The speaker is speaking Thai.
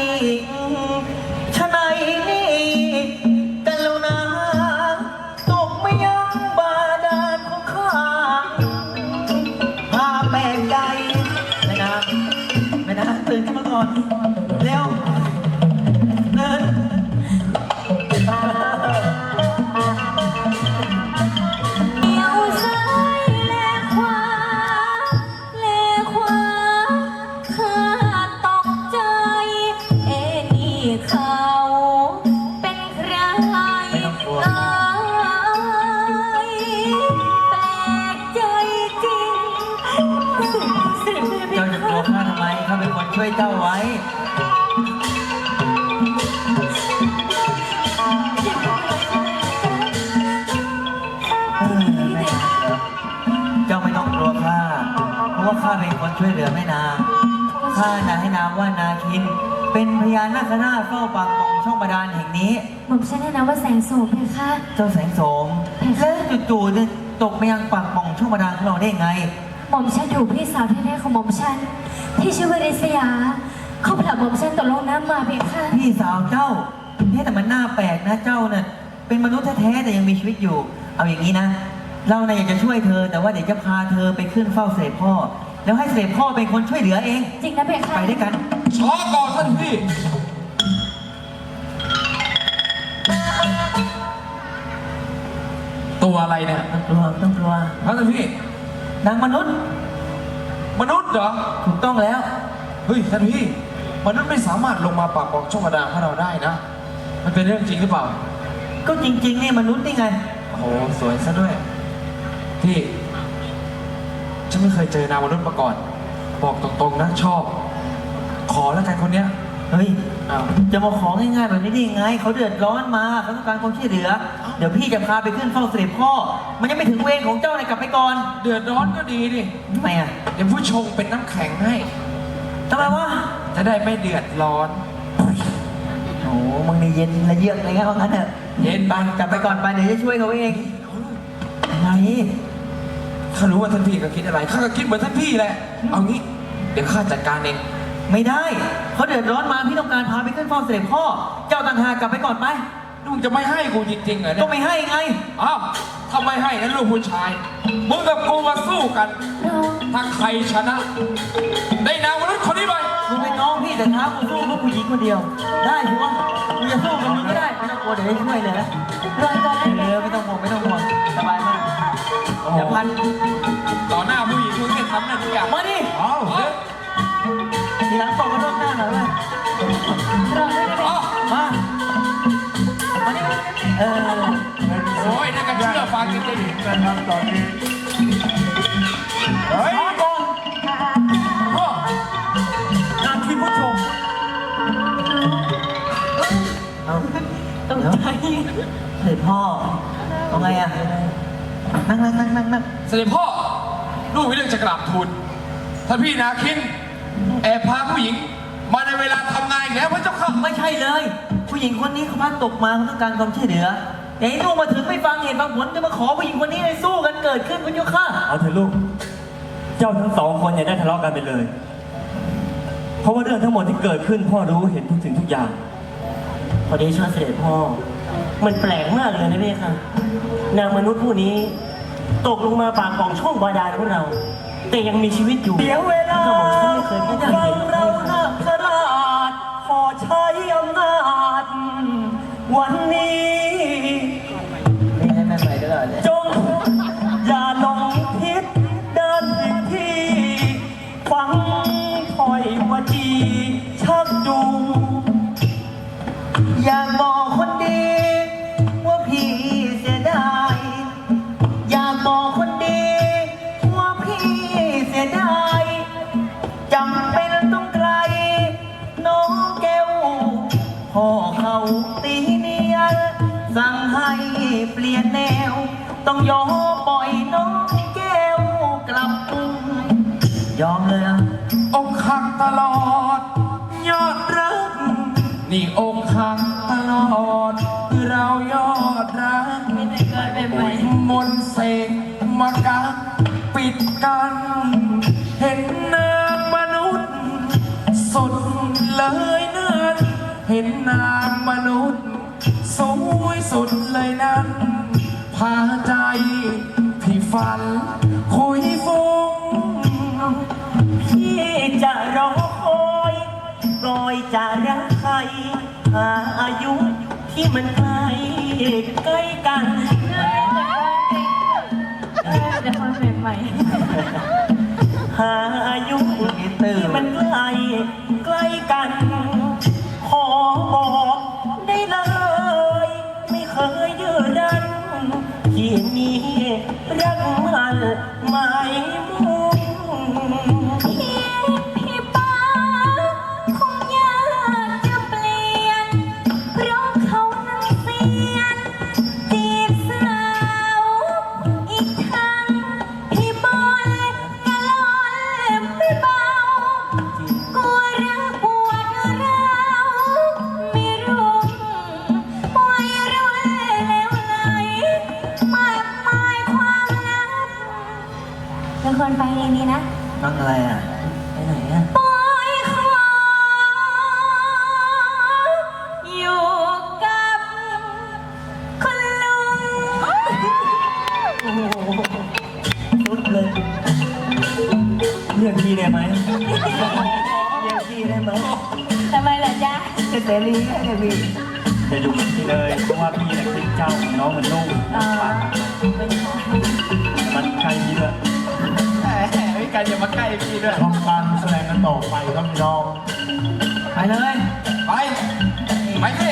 นี่ชะไหนนี่กรุณาตกไม่ยั้งบาดาลของข้าพาแปลกใจไม่นะไม่นะตื่นขึ้นมาก่อน ช่วยเจ้าไว้ เจ้าไม่ต้องกลัวข้า เพราะว่าข้าเป็นคนช่วยเหลือแม่นางข้านะให้นามว่านาคิน เป็นพญานาคราชเฝ้าปากป่องช่องบาดาลแห่งนี้ หม่อมฉันแนะนำว่าแสงโสมเพคะ เจ้าแสงโสมแล้วจู่ๆเนี่ยตกมายังปากป่องช่องบาดาลของเราได้ไง หม่อมฉันถูกพี่สาวแท้ๆของหม่อมฉันที่ชื่อว่าริษยา เขาผลักหม่อมฉันตกลงน้ำมาเพคะพี่สาวเจ้าเนี่ยแต่มันน่าแปลกนะเจ้าเนี่ยเป็นมนุษย์แท้ๆแต่ยังมีชีวิตอยู่ เอาอย่างนี้นะ เราเนี่ยอยากจะช่วยเธอ แต่ว่าเดี๋ยวจะพาเธอไปขึ้นเฝ้าเสด็จพ่อ แล้วให้เสด็จพ่อเป็นคนช่วยเหลือเอง จริงนะเพคะไปด้วยกัน ช้าก่อนท่านพี่ ตัวอะไรเนี่ย ต้องกลัวต้องกลัว ท่านพี่ นางมนุษย์ มนุษย์เหรอ ถูกต้องแล้ว เฮ้ยท่านพี่มนุษย์ไม่สามารถลงมาปากปองช่องบาดาลของเราได้นะ มันเป็นเรื่องจริงหรือเปล่า ก็จริงๆนี่มนุษย์นี่ไง โอ้โหสวยซะด้วย พี่ ฉันไม่เคยเจอนางมนุษย์มาก่อน บอกตรงๆนะชอบ ขอแล้วกันคนเนี้ย เฮ้ย อ้าวจะมาของง่ายๆแบบนี้ได้ยังไงเขาเดือดร้อนมาเขาต้องการความช่วยเหลือ เดี๋ยวพี่จะพาไปขึ้นเฝ้าเสด็จพ่อ มันยังไม่ถึงเวรของเจ้าเลยกลับไปก่อนเดือดร้อนก็ดีดิ ทำไมอะเดี๋ยวผู้ชงเป็นน้ำแข็งให้ ทำไมวะจะได้ไม่เดือดร้อน โอ้มึงนี่เย็นละเยือกอะไรเงี้ยว่างั้นเถอะเย็นไป กลับไปก่อนไปเดี๋ยวจะช่วยเขาเองอะไรข้ารู้ว่าท่านพี่ก็คิดอะไร ข้าก็คิดเหมือนท่านพี่แหละ เอางี้ เดี๋ยวข้าจัดการเอง ไม่ได้เขาเดือดร้อนมาพี่ต้องการพาไปขึ้นเฝ้าเสด็จพ่อ เจ้าต่างหากกลับไปก่อนไปนี่มึงจะไม่ให้กูจริงๆเหรอเนี่ก็ยไม่ให้ไง อ้าวถ้าไม่ให้นั้นลูกผู้ชาย มึงกับกูมาสู้กันเราถ้าใครชนะ ได้นางมนุษย์คนนี้ไปมึงเป็นน้องพี่แต่ท้ากูสู้เพื่อผู้หญิงคนเดียว ได้สิวะมึงจะสู้กับมึงก็ได้ไม่ต้องกลัวเดี๋ยวจะช่วยเลยนะรวยก่อนได้ไหมเออไม่ต้องห่วงไม่ต้องห่วงสบายมากเดี๋ยวพันต่อหน้าผู้หญิงมึงให้ทำได้ทุกอย่างมาดิ เอาเฮ้ย ทีหลังตบกันรอบหน้าหน่อยเลยรอได้ไหมเอามา มาดิเออโอ้ยนั่นก็เชื่อฟังจริงๆนะครับตอนนี้เฮ้ยมาก่อนพ่องานที่ผู้ชมเอาต้องใจเฮ้ยพ่อเอาไงอะนั่งนั่งนั่งนั่งนั่งเสด็จพ่อ ลูกมีเรื่องจะกราบทูลท่านพี่นาคิน แอบพาผู้หญิง มาในเวลาทำงานอีกแล้วพระเจ้าค่ะไม่ใช่เลย ผู้หญิงคนนี้เขาพลัดตกมาเขาต้องการความช่วยเหลือแต่ไอ้ลูกมาถึงไม่ฟังเหตุฟังผลจะมาขอผู้หญิงคนนี้ให้สู้กันเกิดขึ้นพระเจ้าค่ะเอาเถอะลูก เจ้าทั้งสองคนอย่าได้ทะเลาะกันไปเลย เพราะว่าเรื่องทั้งหมดที่เกิดขึ้นพ่อรู้เห็นทุกสิ่งทุกอย่างพอดีชาเสด็จพ่อ มันแปลกมากเลยนะพี่ค่ะ นางมนุษย์ผู้นี้ ตกลงมาปากป่องช่องบาดาลของเรา แต่ยังมีชีวิตอยู่เดี๋ยวเวลาก็บอกฉันไม่เคยพบฟัเห็งนเราหน้าคราชขอใช้อำนาจวัน ลี่ยนแนว ต้องยอมปล่อยน้องแก้วกลับกรุงยอมเลยอะอกหักตลอด ยอดรัก นี่อกหักตลอด เรายอดรักไม่ได้เกิดไปไหมมนต์เสกมากันปิดกัน เห็นนางมนุษย์ สุดเลยหน้าห็นนางมนุษย์ สวยสุดเลยนั้น พาใจพี่ฝัน คุยฟุ้งพี่จะรอคอยรอยจะรักใครหาอายุที่มันใกล้ใกล้กันเดี๋ยวคนใหม่ หาอายุที่มันใกล้ใกล้กัน ขอบอก คนไปเองดีนะนั่งอะไรอะ ไปไหนอะปล่อยขออยู่กับคุณลุงสุดเลยเรียกพี่ได้ไหมเรียกพี่ได้ไหมทำไมล่ะจ๊ะจะเสรีแค่ไหนพี่จะอยู่กับพี่เลย เพราะว่าพี่เนี่ยเป็นเจ้าของน้องเหมือนลูกอ๋อ มันใกล้พี่เล ยพี่กันอย่ามาใกล้พี่ด้วยทำการแสดงกันต่อไปครับพี่น้อง ไปเลย ไป ไปสิ